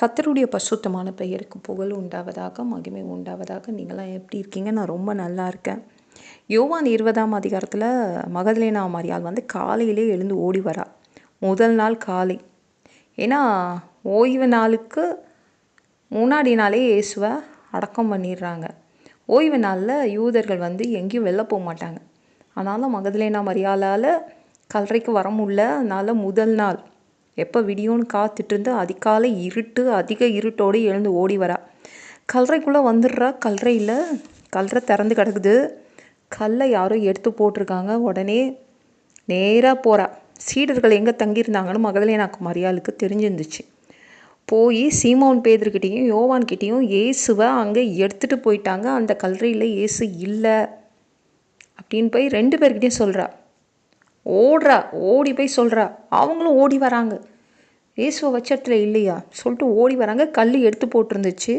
கத்தருடைய பசுத்தமான பெயருக்கு புகழ் உண்டாவதாக மகிமை உண்டாவதாக நீங்களாம் எப்படி இருக்கீங்க? நான் ரொம்ப நல்லா இருக்கேன். யோவான் இருபதாம் அதிகாரத்தில் மகதலேனா மரியாள் வந்து காலையிலே எழுந்து ஓடி வரா. முதல் நாள் காலை. ஏன்னா ஓய்வு நாளுக்கு முன்னாடி நாளே இயேசுவை அடக்கம் பண்ணிடுறாங்க. ஓய்வு நாளில் யூதர்கள் வந்து எங்கேயும் வெளில போக மாட்டாங்க. ஆனாலும் மகதலேனா மரியாளால் கல்லறைக்கு வர முடியல அதனால் முதல் நாள் எப்போ விடியும்னு காத்துட்டு இருந்து அதிகாலை இருட்டு அதிக இருட்டோடு எழுந்து ஓடி வரா. கல்லறைக்குள்ளே வந்துடுறா. கல்லறையில் கல்லறை திறந்து கிடக்குது. கல்லை யாரோ எடுத்து போட்டிருக்காங்க. உடனே நேராக போகிறா சீடர்கள் எங்கே தங்கியிருந்தாங்கன்னு மகதலேனாக்கு மரியாளுக்கு தெரிஞ்சிருந்துச்சு. போய் சீமோன் பேதர்கிட்டையும் யோவான்கிட்டையும் இயேசுவை அங்கே எடுத்துகிட்டு போயிட்டாங்க. அந்த கல்லறையில் இயேசு இல்லை. அப்படின்னு போய் ரெண்டு பேர்கிட்டையும் சொல்கிறா ஓடுறா. ஓடி போய் சொல்கிறா அவங்களும் ஓடி வராங்க. இயேசுவை வச்ச இடத்துல இல்லையா? சொல்லிட்டு ஓடி வராங்க. கல் எடுத்து போட்டிருந்துச்சு.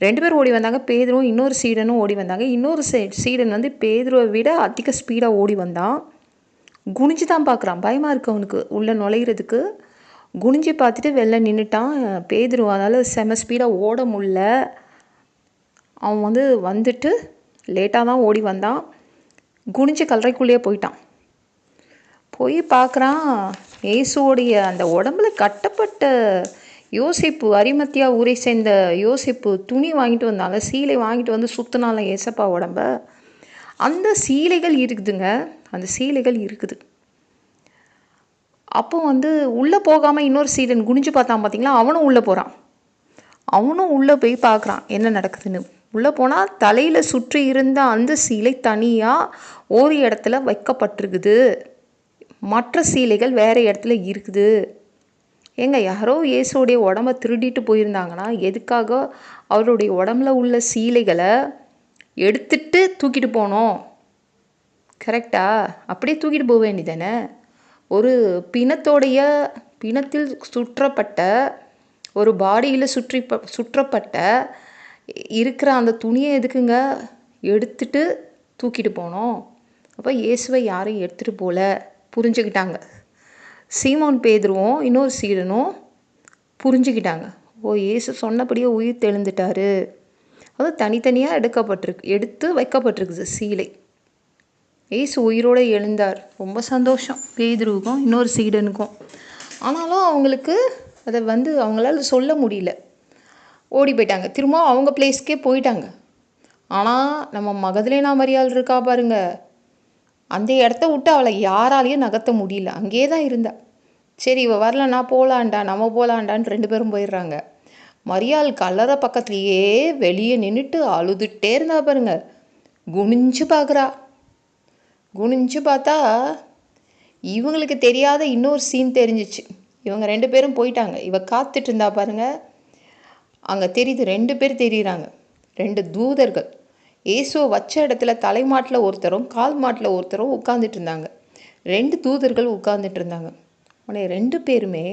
ரெண்டு பேர் ஓடி வந்தாங்க. பேதரும் இன்னொரு சீடனும் ஓடி வந்தாங்க. இன்னொரு சீடன் வந்து பேதுருவை விட அதிக ஸ்பீடாக ஓடி வந்தான். குனிஞ்சு தான் பார்க்குறான். பயமாக இருக்கு அவனுக்கு. உள்ளே நுழையிறதுக்கு. குனிஞ்சு பார்த்துட்டு வெளில நின்றுட்டான் பேதுரு அதனால் செம ஸ்பீடாக ஓட முடில அவன் வந்து வந்துட்டு லேட்டாக தான் ஓடி வந்தான். குனிஞ்சு கல்லறைக்குள்ளேயே போயிட்டான். போய் பார்க்குறான். இயேசுவோடைய அந்த உடம்புல கட்டப்பட்ட யோசிப்பு அரிமத்தியா ஊரை சேர்ந்த யோசிப்பு துணி வாங்கிட்டு வந்தாங்க சீலை வாங்கிட்டு வந்து சுத்தினால ஏசப்பா உடம்ப. அந்த சீலைகள் இருக்குதுங்க. அந்த சீலைகள் இருக்குது. அப்போ வந்து உள்ளே போகாமல் இன்னொரு சீடன் குனிஞ்சு பார்த்தான் பார்த்தீங்களா அவனும் உள்ளே போகிறான் அவனும் உள்ளே போய் பார்க்குறான் என்ன நடக்குதுன்னு. உள்ளே போனால் தலையில் சுற்றி இருந்த அந்த சீலை தனியாக ஒரு இடத்துல வைக்கப்பட்டிருக்குது. மற்ற சீலைகள் வேறு இடத்துல இருக்குது. ஏங்க யாரோ இயேசுடைய உடம்ப திருடிட்டு போயிருந்தாங்கன்னா எதுக்காக அவருடைய உடம்புல உள்ள சீலைகளை எடுத்துட்டு தூக்கிட்டு போனோம்? கரெக்டா அப்படியே தூக்கிட்டு போக வேண்டியதானே ஒரு பிணத்தோடைய பிணத்தில் சுற்றப்பட்ட ஒரு பாடியில் சுற்றி சுற்றப்பட்ட இருக்கிற அந்த துணியை எதுக்குங்க? எடுத்துட்டு தூக்கிட்டு போனோம். அப்போ இயேசுவை யாரையும் எடுத்துகிட்டு போகல புரிஞ்சுக்கிட்டாங்க. சீமோன் பேதுருவும் இன்னொரு சீடனும் புரிஞ்சுக்கிட்டாங்க. ஓ இயேசு சொன்னபடியே உயிர் தெழுந்துட்டாரு. அது தனித்தனியாக எடுக்கப்பட்டிருக்கு எடுத்து வைக்கப்பட்டிருக்குது சீலை. ஏசு உயிரோடு எழுந்தார். ரொம்ப சந்தோஷம். பேதுருவுக்கும் இன்னொரு சீடனுக்கும். ஆனாலும் அவங்களுக்கு அதை வந்து அவங்களால சொல்ல முடியல. ஓடி போயிட்டாங்க. திரும்ப அவங்க பிளேஸ்க்கே போயிட்டாங்க. ஆனால் நம்ம மகதலேனா மரியாள் இருக்கா பாருங்கள் அந்த இடத்த விட்டு அவளை யாராலையும் நகர்த்த முடியல. அங்கேயே தான் இருந்தா. சரி இவ வரலன்னா போகலான்டா நம்ம போகலான்டான்னு ரெண்டு பேரும் போயிடுறாங்க. மரியாள் கல்லறை பக்கத்துலேயே வெளியே நின்றுட்டு அழுதுகிட்டே இருந்தா பாருங்க. குனிஞ்சு பார்க்குறா குனிஞ்சு பார்த்தா இவங்களுக்கு தெரியாத இன்னொரு சீன் தெரிஞ்சிச்சு. இவங்க ரெண்டு பேரும் போயிட்டாங்க. இவ காத்துட்டு இருந்தா பாருங்க. அங்கே தெரியுது ரெண்டு பேர் தெரியுறாங்க. ரெண்டு தூதர்கள். ஏசோ வச்ச இடத்துல தலைமாட்டில் ஒருத்தரும் கால் மாட்டில் ஒருத்தரும் உட்காந்துட்டு இருந்தாங்க. ரெண்டு தூதர்கள் உட்காந்துட்டு இருந்தாங்க. உடனே ரெண்டு பேருமே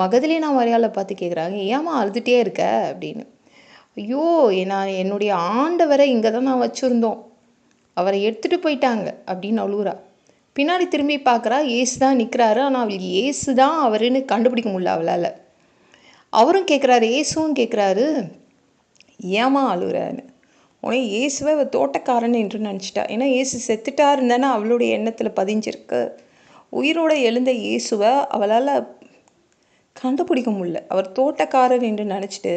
மகதிலே மரியாதை பார்த்து கேட்குறாங்க ஏமா அழுதுகிட்டே இருக்க? அப்படின்னு. ஐயோ நான் என்னுடைய ஆண்டவரை இங்கே தான் நான் வச்சுருந்தோம். அவரை எடுத்துகிட்டு போயிட்டாங்க அப்படின்னு அழுகுறா. பின்னாடி திரும்பி பார்க்குறா ஏசு தான் நிற்கிறாரு ஆனால் அவளுக்கு ஏசு தான் அவருன்னு கண்டுபிடிக்க முடியல அவளால். அவரும் கேட்குறாரு ஏசுவும் கேட்குறாரு ஏமா அழுகுறான்னு. உடனே இயேசுவை அவள் தோட்டக்காரன் என்று நினச்சிட்டா. ஏன்னா இயேசு செத்துட்டா இருந்தானே அவளுடைய எண்ணத்தில் பதிஞ்சிருக்கு. உயிரோட எழுந்த இயேசுவை அவளால் கண்டுபிடிக்க முடியல. அவர் தோட்டக்காரர் என்று நினச்சிட்டு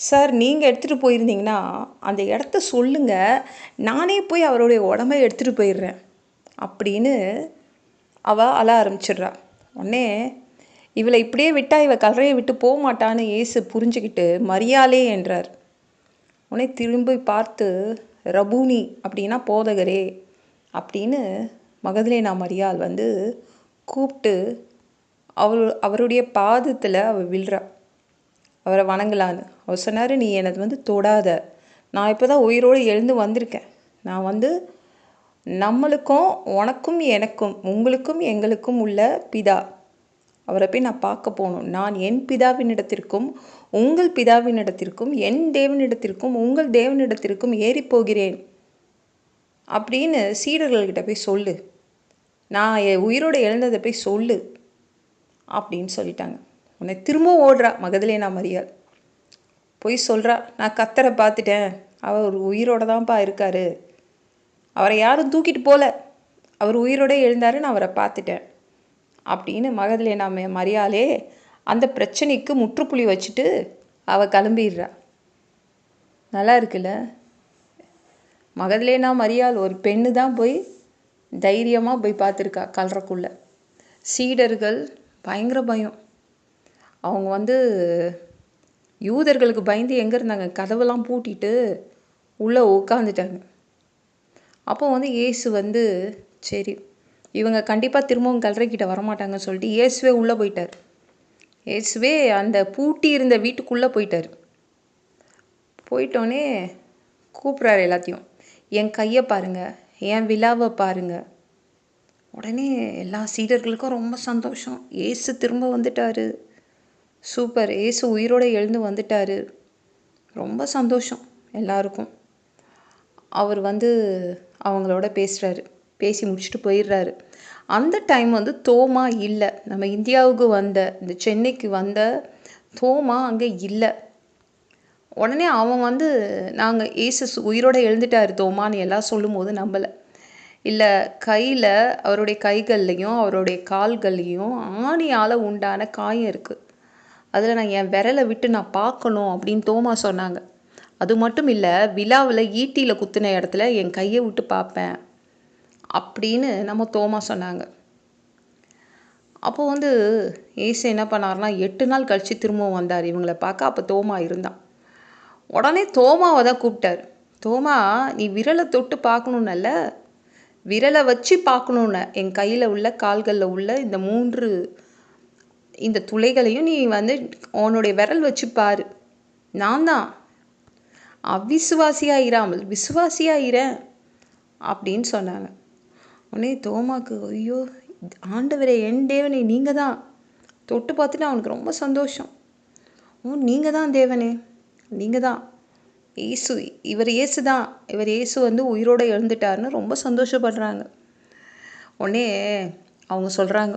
சார் நீங்கள் எடுத்துகிட்டு போயிருந்தீங்கன்னா அந்த இடத்த சொல்லுங்கள் நானே போய் அவருடைய உடம்பை எடுத்துகிட்டு போயிடுறேன். அப்படின்னு அவள் அழ ஆரம்பிச்சிடுறா. உடனே இவளை இப்படியே விட்டால் இவள் கலரையை விட்டு போக மாட்டான்னு ஏசு புரிஞ்சுக்கிட்டு மரியாலே என்றார். உடனே திரும்பி பார்த்து ரபூனி அப்படின்னா போதகரே அப்படின்னு மகதலேனா மரியாள் வந்து கூப்பிட்டு அவர் அவருடைய பாதத்தில் அவள் விழுறா. அவரை வணங்கலான்னு. அவர் சொன்னார் நீ எனது வந்து தொடாத. நான் இப்போ தான் உயிரோடு எழுந்து வந்திருக்கேன். நான் வந்து நம்மளுக்கும் உனக்கும் எனக்கும் உங்களுக்கும் எங்களுக்கும் உள்ள பிதா. அவரை போய் நான் பார்க்க போகணும். நான் என் பிதாவினிடத்திற்கும் உங்கள் பிதாவினிடத்திற்கும் என் தேவனிடத்திற்கும் உங்கள் தேவனிடத்திற்கும் ஏறிப்போகிறேன். அப்படின்னு சீடர்கள்கிட்ட போய் சொல்லு. நான் என் உயிரோடு எழுந்ததை போய் சொல்லு. அப்படின்னு சொல்லிட்டாங்க. உன்னை திரும்ப ஓடுறா மகதலேனா மரியாள். போய் சொல்கிறா நான் கத்தரை பார்த்துட்டேன். அவர் உயிரோட தான்ப்பா இருக்காரு. அவரை யாரும் தூக்கிட்டு போகல அவர் உயிரோட எழுந்தாரு நான் அவரை பார்த்துட்டேன். அப்படின்னு மகதலேனா ம- மரியாளே அந்த பிரச்சனைக்கு முற்றுப்புள்ளி வச்சுட்டு அவள் கிளம்பிடுறா. நல்லா இருக்குல்ல? மகதலேனா மரியாள் ஒரு பெண்ணு தான் போய் தைரியமாக போய் பார்த்துருக்கா கல்றக்குள்ள. சீடர்கள் பயங்கர பயம். அவங்க வந்து யூதர்களுக்கு பயந்து எங்கே இருந்தாங்க? கதவெல்லாம் பூட்டிட்டு உள்ளே உட்காந்துட்டாங்க அப்போ வந்து இயேசு வந்து சரி இவங்க கண்டிப்பாக திரும்பவும் கல்றைக்கிட்ட வரமாட்டாங்கன்னு சொல்லிட்டு இயேசுவே உள்ளே போயிட்டார். இயேசுவே அந்த பூட்டி இருந்த வீட்டுக்குள்ளே போயிட்டார். போயிட்டோன்னே கூப்பிட்றாரு எல்லாத்தையும். என் கையை பாருங்க என் விழாவை பாருங்கள் உடனே எல்லா சீடர்களுக்கும் ரொம்ப சந்தோஷம். ஏசு திரும்ப வந்துட்டார். சூப்பர். ஏசு உயிரோட எழுந்து வந்துட்டாரு. ரொம்ப சந்தோஷம் எல்லாருக்கும். அவர் வந்து அவங்களோட பேசுகிறாரு பேசி முடிச்சுட்டு போயிடுறாரு. அந்த டைம் வந்து தோமா இல்லை. நம்ம இந்தியாவுக்கு வந்த இந்த சென்னைக்கு வந்த தோமா அங்கே இல்லை. உடனே அவன் வந்து நாங்கள் ஏசஸ் உயிரோட எழுந்துட்டாரு தோமான்னு எல்லாம் சொல்லும்போது நம்பலை. இல்லை கையில் அவருடைய கைகள்லையும் அவருடைய கால்கள்லையும் ஆணியால் உண்டான காயம் இருக்குது அதில் நான் என் விரலை விட்டு நான் பார்க்கணும் அப்படின்னு தோமா சொன்னாங்க. அது மட்டும் இல்லை விழாவில் ஈட்டியில் குத்தின இடத்துல என் கையை விட்டு பார்ப்பேன். அப்படின்னு நம்ம தோமா சொன்னாங்க. அப்போது வந்து ஏசு என்ன பண்ணாருன்னா எட்டு நாள் கழித்து திரும்பவும் வந்தார். இவங்களை பார்க்க அப்போ தோமா இருந்தான். உடனே தோமாவை தான் கூப்பிட்டாரு. தோமா நீ விரலை தொட்டு பார்க்கணுன்னல்ல விரலை வச்சு பார்க்கணுன்ன என் கையில் உள்ள கால்களில் உள்ள இந்த மூன்று இந்த துளைகளையும் நீ வந்து உன்னுடைய விரல் வச்சு பாரு. நான் தான். அவிசுவாசியாக இராமல் விசுவாசியாக இரேன் அப்படின்னு சொன்னாங்க. உடனே தோமாக்கு ஐயோ ஆண்டவரே என் தேவனே நீங்கள் தான் தொட்டு பார்த்துட்டு அவனுக்கு ரொம்ப சந்தோஷம். ஓ நீங்கள் தான் தேவனே நீங்கள் தான் இயேசு இவர் இயேசு தான் இவர் இயேசு வந்து உயிரோட எழுந்துட்டார்னு ரொம்ப சந்தோஷப்படுறாங்க. உடனே அவங்க சொல்கிறாங்க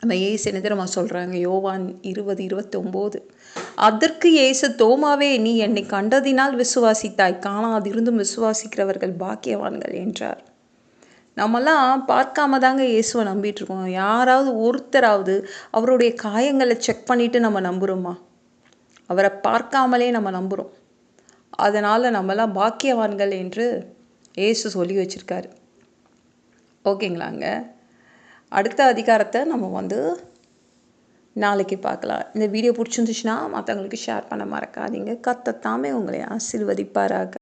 நம்ம ஏசு என்ன தெரியுமா சொல்கிறாங்க யோவான் இருபது இருபத்தொம்போது. அதற்கு ஏசு தோமாவே நீ என்னை கண்டதினால் விசுவாசித்தாய். காணாதிருந்தும் விசுவாசிக்கிறவர்கள் பாக்கியவான்கள் என்றார். நம்மலாம் பார்க்காம தாங்க இயேசுவை நம்பிட்டு இருக்கோம். யாராவது ஒருத்தராவது அவருடைய காயங்களை செக் பண்ணிட்டு நம்ம நம்புகிறோமா அவரை பார்க்காமலே நம்ம நம்புகிறோம் அதனால் நம்மலாம் பாக்கியவான்கள் என்று இயேசு சொல்லி வச்சுருக்காரு. ஓகேங்களாங்க? அடுத்த அதிகாரத்தை நம்ம வந்து நாளைக்கு பார்க்கலாம். இந்த வீடியோ பிடிச்சிருந்துச்சுன்னா மற்றவங்களுக்கு ஷேர் பண்ண மறக்காதீங்க. கத்தத்தாமே உங்களை ஆசிர்வதிப்பாராக.